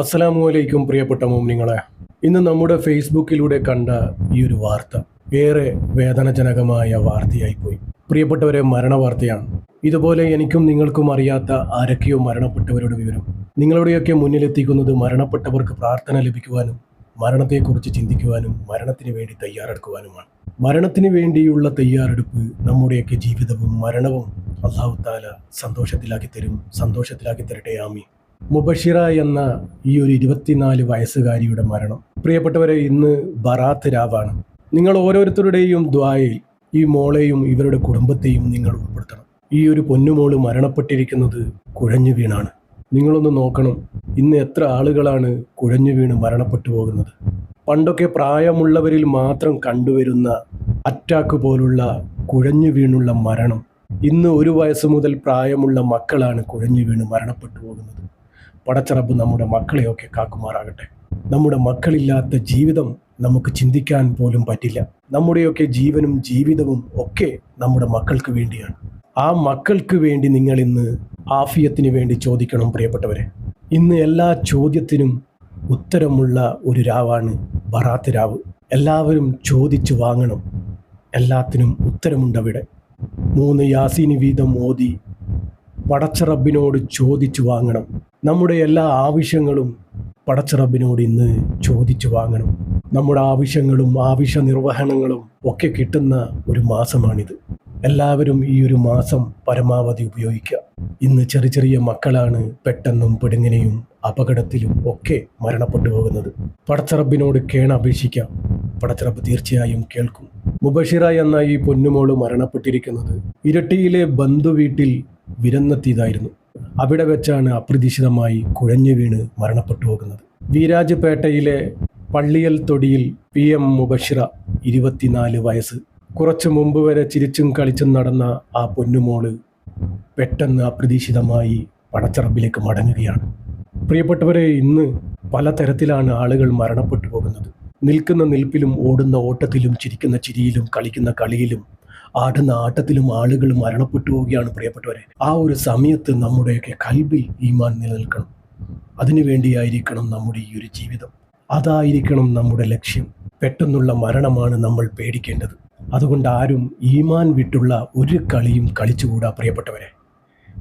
അസ്സലാമു അലൈക്കും പ്രിയപ്പെട്ട മോമിനിങ്ങളെ. ഇന്ന് നമ്മുടെ ഫേസ്ബുക്കിലൂടെ കണ്ട ഈ ഒരു വാർത്ത ഏറെ വേദനജനകമായ വാർത്തയായി പോയി പ്രിയപ്പെട്ടവരെ മരണ വാർത്തയാണ് ഇതുപോലെ എനിക്കും നിങ്ങൾക്കും അറിയാത്ത ആരൊക്കെയോ മരണപ്പെട്ടവരുടെ വിവരം. നിങ്ങളുടെയൊക്കെ മുന്നിലെത്തിക്കുന്നത് മരണപ്പെട്ടവർക്ക് പ്രാർത്ഥന ലഭിക്കുവാനും മരണത്തെക്കുറിച്ച് ചിന്തിക്കുവാനും മരണത്തിന് വേണ്ടി തയ്യാറെടുക്കുവാനുമാണ്. മരണത്തിന് വേണ്ടിയുള്ള തയ്യാറെടുപ്പ് നമ്മുടെയൊക്കെ ജീവിതവും മരണവും അള്ളാഹു താല സന്തോഷത്തിലാക്കി തരും. സന്തോഷത്തിലാക്കി തരട്ടെ. ആമി മുബഷിറ എന്ന ഈ ഒരു ഇരുപത്തിനാല് വയസ്സുകാരിയുടെ മരണം. പ്രിയപ്പെട്ടവരെ ഇന്ന് ബറാത്ത് രാവാണ്. നിങ്ങൾ ഓരോരുത്തരുടെയും ദ്വായയിൽ ഈ മോളെയും ഇവരുടെ കുടുംബത്തെയും നിങ്ങൾ ഉൾപ്പെടുത്തണം. ഈ ഒരു പൊന്നുമോൾ മരണപ്പെട്ടിരിക്കുന്നത് കുഴഞ്ഞു വീണാണ്. നിങ്ങളൊന്ന് നോക്കണം ഇന്ന് എത്ര ആളുകളാണ് കുഴഞ്ഞു വീണ് മരണപ്പെട്ടു പോകുന്നത്. പണ്ടൊക്കെ പ്രായമുള്ളവരിൽ മാത്രം കണ്ടുവരുന്ന അറ്റാക്ക് പോലുള്ള കുഴഞ്ഞു വീണുള്ള മരണം. ഇന്ന് ഒരു വയസ്സ് മുതൽ പ്രായമുള്ള മക്കളാണ് കുഴഞ്ഞു വീണ് മരണപ്പെട്ടു പോകുന്നത്. പടച്ചറബ് നമ്മുടെ മക്കളെയൊക്കെ കാക്കുമാറാകട്ടെ. നമ്മുടെ മക്കളില്ലാത്ത ജീവിതം നമുക്ക് ചിന്തിക്കാൻ പോലും പറ്റില്ല. നമ്മുടെയൊക്കെ ജീവനും ജീവിതവും ഒക്കെ നമ്മുടെ മക്കൾക്ക് വേണ്ടിയാണ്. ആ മക്കൾക്ക് വേണ്ടി നിങ്ങൾ ഇന്ന് ആഫിയത്തിന് വേണ്ടി ചോദിക്കണം പ്രിയപ്പെട്ടവരെ. ഇന്ന് എല്ലാ ചോദ്യത്തിനും ഉത്തരമുള്ള ഒരു രാവാണ് ബറാത്ത് രാവ്. എല്ലാവരും ചോദിച്ചു വാങ്ങണം. എല്ലാത്തിനും ഉത്തരമുണ്ടവിടെ മൂന്ന് യാസീനി വീതം ഓതി പടച്ചറബിനോട് ചോദിച്ചു വാങ്ങണം. നമ്മുടെ എല്ലാ ആവശ്യങ്ങളും പടച്ചിറബിനോട് ഇന്ന് ചോദിച്ചു വാങ്ങണം. നമ്മുടെ ആവശ്യങ്ങളും ആവശ്യ നിർവഹണങ്ങളും ഒക്കെ കിട്ടുന്ന ഒരു മാസമാണിത്. എല്ലാവരും ഈ ഒരു മാസം പരമാവധി ഉപയോഗിക്കുക. ഇന്ന് ചെറിയ ചെറിയ മക്കളാണ് പെട്ടെന്നും പെടുങ്ങിനെയും അപകടത്തിലും ഒക്കെ മരണപ്പെട്ടു പോകുന്നത്. പടച്ചിറബിനോട് കേണ അപേക്ഷിക്കാം പടച്ചറബ് തീർച്ചയായും കേൾക്കും. മുബഷിറ എന്ന ഈ പൊന്നുമോൾ മരണപ്പെട്ടിരിക്കുന്നത് ഇരട്ടിയിലെ ബന്ധുവീട്ടിൽ വിരന്നെത്തിയതായിരുന്നു. അവിടെ വെച്ചാണ് അപ്രതീക്ഷിതമായി കുഴഞ്ഞു വീണ് മരണപ്പെട്ടു പോകുന്നത്. വീരാജ്പേട്ടയിലെ പള്ളിയൽ തൊടിയിൽ പി എം മുബഷിറ ഇരുപത്തിനാല് വയസ്സ്. കുറച്ചു മുമ്പ് വരെ ചിരിച്ചും കളിച്ചും നടന്ന ആ പൊന്നുമോൾ പെട്ടെന്ന് അപ്രതീക്ഷിതമായി പടച്ചറബിലേക്ക് മടങ്ങുകയാണ്. പ്രിയപ്പെട്ടവരെ ഇന്ന് പലതരത്തിലാണ് ആളുകൾ മരണപ്പെട്ടു പോകുന്നത്. നിൽക്കുന്ന നിൽപ്പിലും ഓടുന്ന ഓട്ടത്തിലും ചിരിക്കുന്ന ചിരിയിലും കളിക്കുന്ന കളിയിലും ആടുന്ന ആട്ടത്തിലും ആളുകൾ മരണപ്പെട്ടു പോവുകയാണ് പ്രിയപ്പെട്ടവരെ. ആ ഒരു സമയത്ത് നമ്മുടെയൊക്കെ കൽബിൽ ഈമാൻ നിലനിൽക്കണം. അതിനു വേണ്ടിയായിരിക്കണം നമ്മുടെ ഈ ഒരു ജീവിതം. അതായിരിക്കണം നമ്മുടെ ലക്ഷ്യം. പെട്ടെന്നുള്ള മരണമാണ് നമ്മൾ പേടിക്കേണ്ടത്. അതുകൊണ്ട് ആരും ഈമാൻ വിട്ടുള്ള ഒരു കളിയും കളിച്ചുകൂടാ പ്രിയപ്പെട്ടവരെ.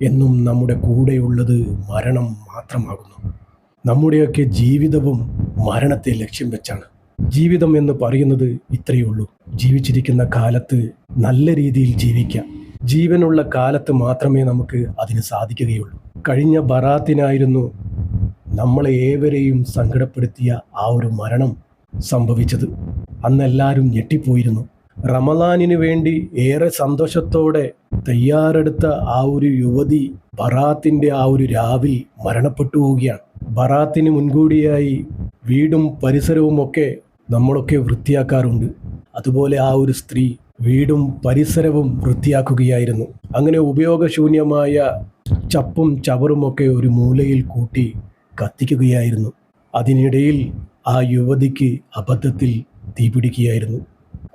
എന്നും നമ്മുടെ കൂടെയുള്ളത് മരണം മാത്രമാകുന്നു. നമ്മുടെയൊക്കെ ജീവിതവും മരണത്തെ ലക്ഷ്യം വെച്ചാണ്. ജീവിതം എന്ന് പറയുന്നത് ഇത്രയേ ഉള്ളൂ. ജീവിച്ചിരിക്കുന്ന കാലത്ത് നല്ല രീതിയിൽ ജീവിക്കാം. ജീവനുള്ള കാലത്ത് മാത്രമേ നമുക്ക് അതിന് സാധിക്കുകയുള്ളൂ. കഴിഞ്ഞ ബറാത്തിനായിരുന്നു നമ്മളെ ഏവരെയും സങ്കടപ്പെടുത്തിയ ആ ഒരു മരണം സംഭവിച്ചത്. അന്നെല്ലാവരും ഞെട്ടിപ്പോയിരുന്നു. റമലാനിന് വേണ്ടി ഏറെ സന്തോഷത്തോടെ തയ്യാറെടുത്ത ആ ഒരു യുവതി ബറാത്തിന്റെ ആ ഒരു രാവിൽ മരണപ്പെട്ടു പോവുകയാണ്. ബറാത്തിന് മുൻകൂടിയായി വീടും പരിസരവും ഒക്കെ നമ്മളൊക്കെ വൃത്തിയാക്കാറുണ്ട്. അതുപോലെ ആ ഒരു സ്ത്രീ വീടും പരിസരവും വൃത്തിയാക്കുകയായിരുന്നു. അങ്ങനെ ഉപയോഗശൂന്യമായ ചപ്പും ചവറുമൊക്കെ ഒരു മൂലയിൽ കൂട്ടി കത്തിക്കുകയായിരുന്നു. അതിനിടയിൽ ആ യുവതിക്ക് അബദ്ധത്തിൽ തീപിടിക്കുകയായിരുന്നു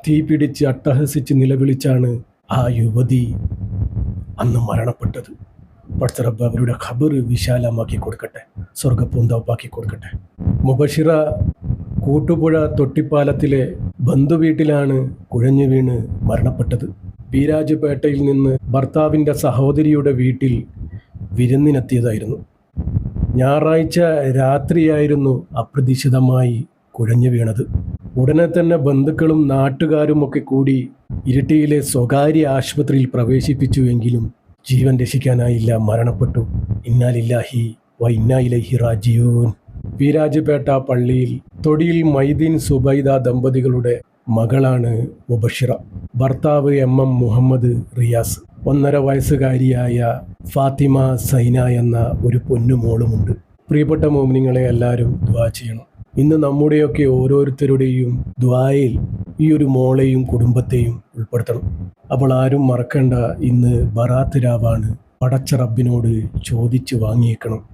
തീപിടിച്ച് അട്ടഹസിച്ച് നിലവിളിച്ചാണ് ആ യുവതി അന്ന് മരണപ്പെട്ടത്. പട്സറബ് അവരുടെ ഖബർ വിശാലമാക്കി കൊടുക്കട്ടെ. സ്വർഗപ്പൂന്തോപ്പാക്കി കൊടുക്കട്ടെ. മുബഷിറ കൂട്ടുപുഴ തൊട്ടിപ്പാലത്തിലെ ബന്ധുവീട്ടിലാണ് കുഴഞ്ഞു വീണ് മരണപ്പെട്ടത്. ബീരാജ്പേട്ടയിൽ നിന്ന് ഭർത്താവിന്റെ സഹോദരിയുടെ വീട്ടിൽ വിരുന്നിനെത്തിയതായിരുന്നു. ഞായറാഴ്ച രാത്രിയായിരുന്നു അപ്രതീക്ഷിതമായി കുഴഞ്ഞു വീണത്. ഉടനെ തന്നെ ബന്ധുക്കളും നാട്ടുകാരും ഒക്കെ കൂടി ഇരിട്ടിയിലെ സ്വകാര്യ ആശുപത്രിയിൽ പ്രവേശിപ്പിച്ചുവെങ്കിലും ജീവൻ രക്ഷിക്കാനായില്ല മരണപ്പെട്ടു. ഇന്നാലില്ലാഹി വ ഇന്നായിലഹി റാജിയൂൻ വീരാജപേട്ട പള്ളിയിൽ തൊടിയിൽ മൈദീൻ സുബൈദ ദമ്പതികളുടെ മകളാണ് മുബഷിറ. ഭർത്താവ് എം എം മുഹമ്മദ് റിയാസ്. ഒന്നര വയസ്സുകാരിയായ ഫാത്തിമ സൈന എന്ന ഒരു പൊന്നുമോളുമുണ്ട് പ്രിയപ്പെട്ട മോമിനിങ്ങളെ എല്ലാവരും ദ്വാ ചെയ്യണം. ഇന്ന് നമ്മുടെയൊക്കെ ഓരോരുത്തരുടെയും ദ്വായിൽ ഈ ഒരു മോളെയും കുടുംബത്തെയും ഉൾപ്പെടുത്തണം. അപ്പോൾ ആരും മറക്കേണ്ട ഇന്ന് ബറാത്ത് രാവാണ് പടച്ച റബ്ബിനോട് ചോദിച്ചു വാങ്ങിയേക്കണം.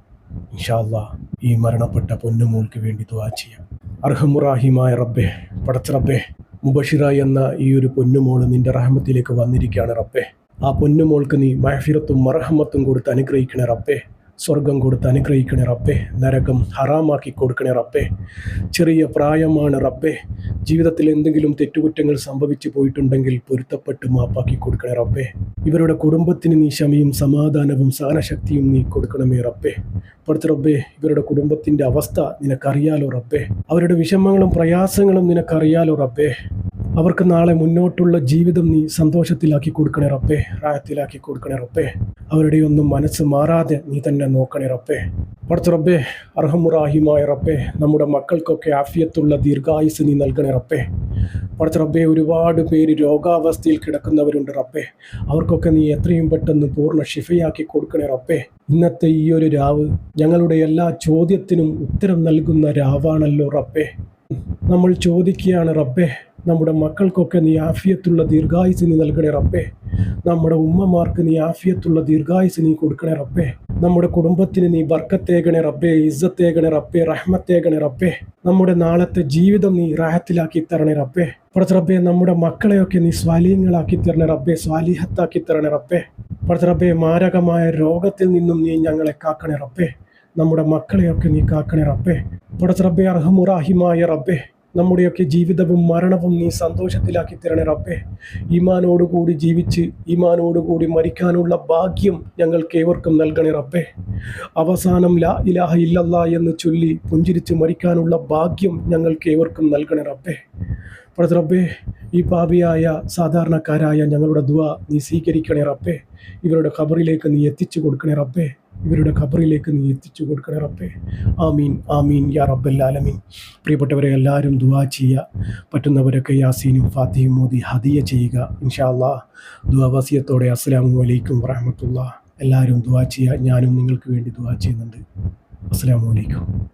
ഇൻഷാല്ല ഈ മരണപ്പെട്ട പൊന്നുമോൾക്ക് വേണ്ടി ദ്വാ ചെയ്യാം. അർഹമുറാഹിമായ റബ്ബെ പടച്ച റബ്ബെ മുബഷിറ എന്ന ഈ ഒരു പൊന്നുമോൾ നിന്റെ റഹമത്തിലേക്ക് വന്നിരിക്കുകയാണ് റബ്ബെ. ആ പൊന്നുമോൾക്ക് നീ മഹഫിറത്തും മറഹമത്തും കൊടുത്ത് അനുഗ്രഹിക്കണേ റബ്ബെ. സ്വർഗം കൊടുത്ത് അനുഗ്രഹിക്കണേ റബ്ബെ. നരകം ഹറാമാക്കി കൊടുക്കണേ റബ്ബെ. ചെറിയ പ്രായമാണ് റബ്ബേ. ജീവിതത്തിൽ എന്തെങ്കിലും തെറ്റുകുറ്റങ്ങൾ സംഭവിച്ചു പോയിട്ടുണ്ടെങ്കിൽ പൊരുത്തപ്പെട്ട് മാപ്പാക്കി കൊടുക്കണേ റബ്ബേ. ഇവരുടെ കുടുംബത്തിന് നീ ക്ഷമയും സമാധാനവും സഹനശക്തിയും നീ കൊടുക്കണമേ റബ്ബേ. പഠിച്ച റബ്ബേ ഇവരുടെ കുടുംബത്തിന്റെ അവസ്ഥ നിനക്കറിയാലോ റബ്ബേ. അവരുടെ വിഷമങ്ങളും പ്രയാസങ്ങളും നിനക്കറിയാലോ റബ്ബേ. അവർക്ക് നാളെ മുന്നോട്ടുള്ള ജീവിതം നീ സന്തോഷത്തിലാക്കി കൊടുക്കണേ റബ്ബേ. റായത്തിലാക്കി കൊടുക്കണേ റബ്ബേ. അവരുടെയൊന്നും മനസ്സ് മാറാതെ നീ തന്നെ നോക്കണേ റബ്ബേ. പടച്ച റബ്ബേ അർഹമുറാഹിമായ റബ്ബേ നമ്മുടെ മക്കൾക്കൊക്കെ ആഫിയത്തുള്ള ദീർഘായുസ് നീ നൽകണേ റബ്ബേ. പടച്ച റബ്ബേ ഒരുപാട് പേര് രോഗാവസ്ഥയിൽ കിടക്കുന്നവരുണ്ട് റബ്ബേ. അവർക്കൊക്കെ നീ എത്രയും പെട്ടെന്ന് പൂർണ ഷിഫയാക്കി കൊടുക്കണേ റബ്ബേ. ഇന്നത്തെ ഈ ഒരു രാവ് ഞങ്ങളുടെ എല്ലാ ചോദ്യത്തിനും ഉത്തരം നൽകുന്ന രാവാണല്ലോ റബ്ബേ. നമ്മൾ ചോദിക്കുകയാണ് റബ്ബേ നമ്മുടെ മക്കൾക്കൊക്കെ നീ ആഫിയത്തുള്ള ദീർഘായുസ് നീ നൽകണേ റബ്ബേ. നമ്മുടെ ഉമ്മമാർക്ക് നീ ആഫിയത്തുള്ള ദീർഘായുസ് നീ കൊടുക്കണേ റബ്ബേ. നമ്മുടെ കുടുംബത്തിന് നീ ബർക്കത്തേകണേ റബ്ബേ ഇസ്സത്തേകണേ റബ്ബേ റഹ്മത്തേകണേ റബ്ബേ. നമ്മുടെ നാളത്തെ ജീവിതം നീ റാഹത്തിലാക്കി തരണേ റബ്ബേ. പടച്ച റബ്ബേ നമ്മുടെ മക്കളെയൊക്കെ നീ സ്വാലീയങ്ങളാക്കി തരണേ റബ്ബേ സ്വാലിഹത്താക്കി തരണേ റബ്ബേ. പടച്ച റബ്ബേ മാരകമായ രോഗത്തിൽ നിന്നും നീ ഞങ്ങളെ കാക്കണേ റബ്ബേ. നമ്മുടെ മക്കളെയൊക്കെ നീ കാക്കണേ റബ്ബേ. പടച്ച റബ്ബേ അർഹമുറാഹിമായ റബ്ബേ. നമ്മുടെയൊക്കെ ജീവിതവും മരണവും നീ സന്തോഷത്തിലാക്കി തരണേ റബ്ബേ. ഈമാനോടുകൂടി ജീവിച്ച് ഈമാനോടുകൂടി മരിക്കാനുള്ള ഭാഗ്യം ഞങ്ങൾക്ക് ഏവർക്കും നൽകണേ റബ്ബേ. അവസാനം ലാ ഇലാഹ ഇല്ലല്ല എന്ന് ചൊല്ലി പുഞ്ചിരിച്ച് മരിക്കാനുള്ള ഭാഗ്യം ഞങ്ങൾക്ക് ഏവർക്കും നൽകണേ റബ്ബേ. റബ്ബേ ഈ പാപിയായ സാധാരണക്കാരായ ഞങ്ങളുടെ ദുവ നീ സ്വീകരിക്കണേ റബ്ബേ. ഇവരുടെ ഖബറിലേക്ക് നീ എത്തിച്ചു കൊടുക്കണേ റബ്ബേ. ഇവരുടെ ഖബറിലേക്ക് നീ എത്തിച്ചു കൊടുക്കണേ റബ്ബേ. ആമീൻ ആമീൻ യാ റബ്ബല്ലാലമീൻ പ്രിയപ്പെട്ടവരെ എല്ലാവരും ദുവാ ചെയ്യുക. പറ്റുന്നവരൊക്കെ യാസീനും ഫാത്തിയും മോദി ഹദിയ ചെയ്യുക. ഇൻഷാ ദുവാവാസിയത്തോടെ അസ്സലാമു അലൈക്കും വറഹമത്തുള്ള എല്ലാവരും ദുവാ ചെയ്യുക. ഞാനും നിങ്ങൾക്ക് വേണ്ടി ദുവാ ചെയ്യുന്നുണ്ട്. അസ്സലാമു അലൈക്കും.